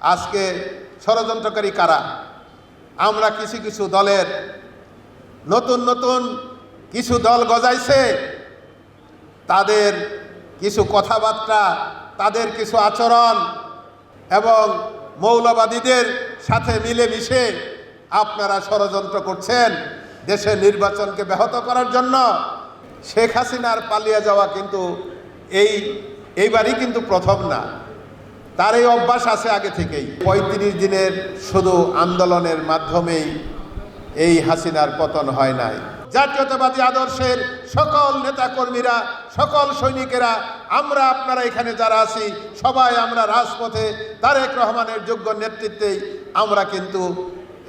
আজকে ষড়যন্ত্রকারী কারা? আমরা কিছু কিছু দলের নতুন নতুন কিছু দল গজাইছে। তাদের কিছু কথাবার্তা, তাদের কিছু আচরণ এবং মৌলবাদীদের সাথে মিলেমিশে আপনারা ষড়যন্ত্র করছেন দেশের নির্বাচনকে ব্যাহত করার জন্য। শেখ হাসিনার পালিয়ে যাওয়া কিন্তু এই, এইবারই কিন্তু প্রথম না। তার এই অভ্যাস আছে আগে থেকেই। পঁয়ত্রিশ দিনের শুধু আন্দোলনের মাধ্যমেই এই হাসিনার পতন হয় নাই। জাতীয়তাবাদী আদর্শের সকল নেতাকর্মীরা, সকল সৈনিকেরা, আমরা আপনারা এখানে যারা আছি, সবাই আমরা রাজপথে তারেক রহমানের যোগ্য নেতৃত্বেই আমরা কিন্তু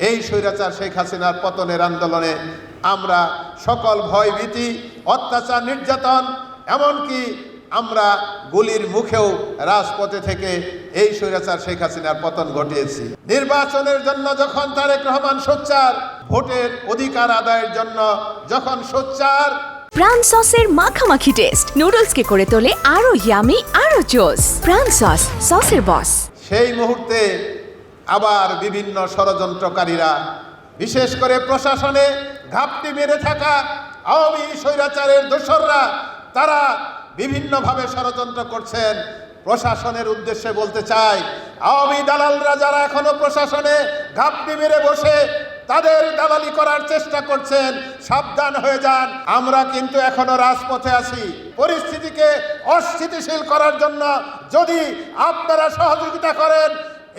এই স্বৈরাচার শেখ হাসিনার পতনের আন্দোলনে আমরা সকল ভয় ভীতি অত্যাচার, নির্যাতন, এমনকি আমরা গুলির মুখেও রাজপথে থেকে এই স্বৈরাচার শেখ হাসিনার পতন ঘটিয়েছি। নির্বাচনের জন্য যখন তারেক রহমান সোচ্চার ভোটের অধিকার আদায়ের জন্য যখন সোচ্চার প্রাণ সসের মাখামাখি টেস্ট নুডলসকে করে তোলে আরও ইয়ামি আরও জোস প্রাণ সস সসের বস সেই মুহূর্তে আবার বিভিন্ন ষড়যন্ত্রকারীরা বিশেষ করে প্রশাসনে ঘাপটি মেরে থাকা আওয়ামী স্বৈরাচারের দোসররা তারা বিভিন্নভাবে ষড়যন্ত্র করছেন, প্রশাসনের উদ্দেশ্যে বলতে চাই, আওয়ামী দালালরা যারা এখনও প্রশাসনে ঘাপটি মেরে বসে তাদের দালালি করার চেষ্টা করছেন, সাবধান হয়ে যান। আমরা কিন্তু এখনও রাজপথে আছি। পরিস্থিতিকে অস্থিতিশীল করার জন্য যদি আপনারা সহযোগিতা করেন,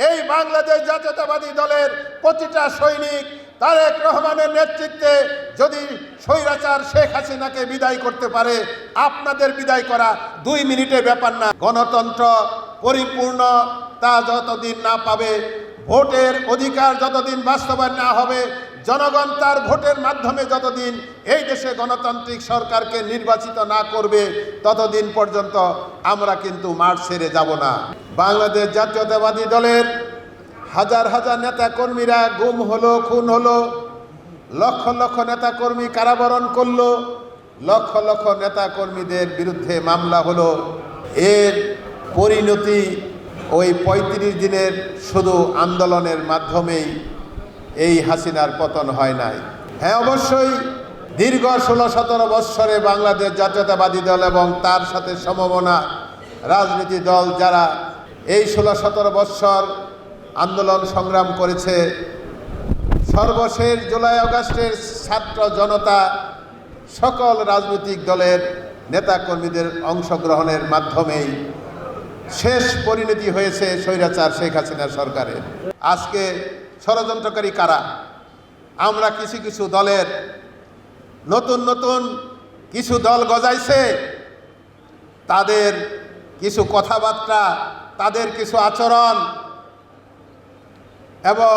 এই বাংলাদেশ জাতীয়তাবাদী দলের প্রতিটা সৈনিক তারেক রহমানের নেতৃত্বে যদি স্বৈরাচার শেখ হাসিনাকে বিদায় করতে পারে, আপনাদের বিদায় করা দুই মিনিটের ব্যাপার না। গণতন্ত্র পরিপূর্ণ, তা যতদিন না পাবে, ভোটের অধিকার যতদিন বাস্তবায়ন না হবে, জনগণ তার ভোটের মাধ্যমে যতদিন এই দেশে গণতান্ত্রিক সরকারকে নির্বাচিত না করবে, ততদিন পর্যন্ত আমরা কিন্তু মাঠ ছেড়ে যাব না। বাংলাদেশ জাতীয়তাবাদী দলের হাজার হাজার নেতা কর্মীরা গুম হলো, খুন হলো, লক্ষ লক্ষ নেতা কর্মী কারাবরণ করল, লক্ষ লক্ষ নেতা কর্মীদের বিরুদ্ধে মামলা হলো। এর পরিণতি ওই পঁয়ত্রিশ দিনের শুধু আন্দোলনের মাধ্যমেই এই হাসিনার পতন হয় নাই। হ্যাঁ অবশ্যই দীর্ঘ ষোলো সতেরো বৎসরে বাংলাদেশ জাতীয়তাবাদী দল এবং তার সাথে সমমনা রাজনীতি দল যারা এই ষোলো সতেরো বৎসর আন্দোলন সংগ্রাম করেছে। সর্বশেষ জুলাই আগস্টের ছাত্র জনতা সকল রাজনৈতিক দলের নেতাকর্মীদের অংশগ্রহণের মাধ্যমেই শেষ পরিণতি হয়েছে স্বৈরাচার শেখ হাসিনার সরকারের। আজকে ষড়যন্ত্রকারী কারা? আমরা কিছু কিছু দলের নতুন নতুন কিছু দল গজাইছে। তাদের কিছু কথাবার্তা, তাদের কিছু আচরণ এবং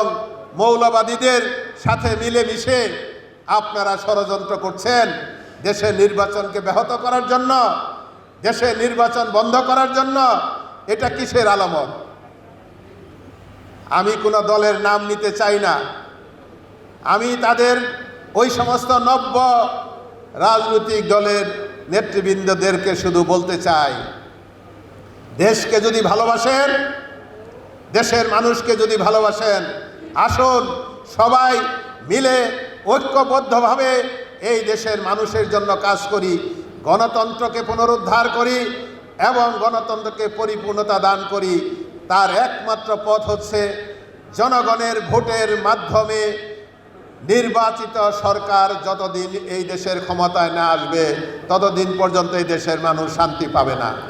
মৌলবাদীদের সাথে মিলেমিশে আপনারা ষড়যন্ত্র করছেন দেশের নির্বাচনকে ব্যাহত করার জন্য, দেশের নির্বাচন বন্ধ করার জন্য, এটা কিসের আলামত? আমি কোনো দলের নাম নিতে চাই না। আমি তাদের ওই সমস্ত নব্য রাজনৈতিক দলের নেতৃবৃন্দদেরকে শুধু বলতে চাই, দেশকে যদি ভালোবাসেন দেশের মানুষকে যদি ভালোবাসেন, আসুন সবাই মিলে ঐক্যবদ্ধভাবে এই দেশের মানুষের জন্য কাজ করি, গণতন্ত্রকে পুনরুদ্ধার করি এবং গণতন্ত্রকে পরিপূর্ণতা দান করি। তার একমাত্র পথ হচ্ছে জনগণের ভোটের মাধ্যমে নির্বাচিত সরকার যতদিন এই দেশের ক্ষমতায় না আসবে, ততদিন পর্যন্ত এই দেশের মানুষ শান্তি পাবে না।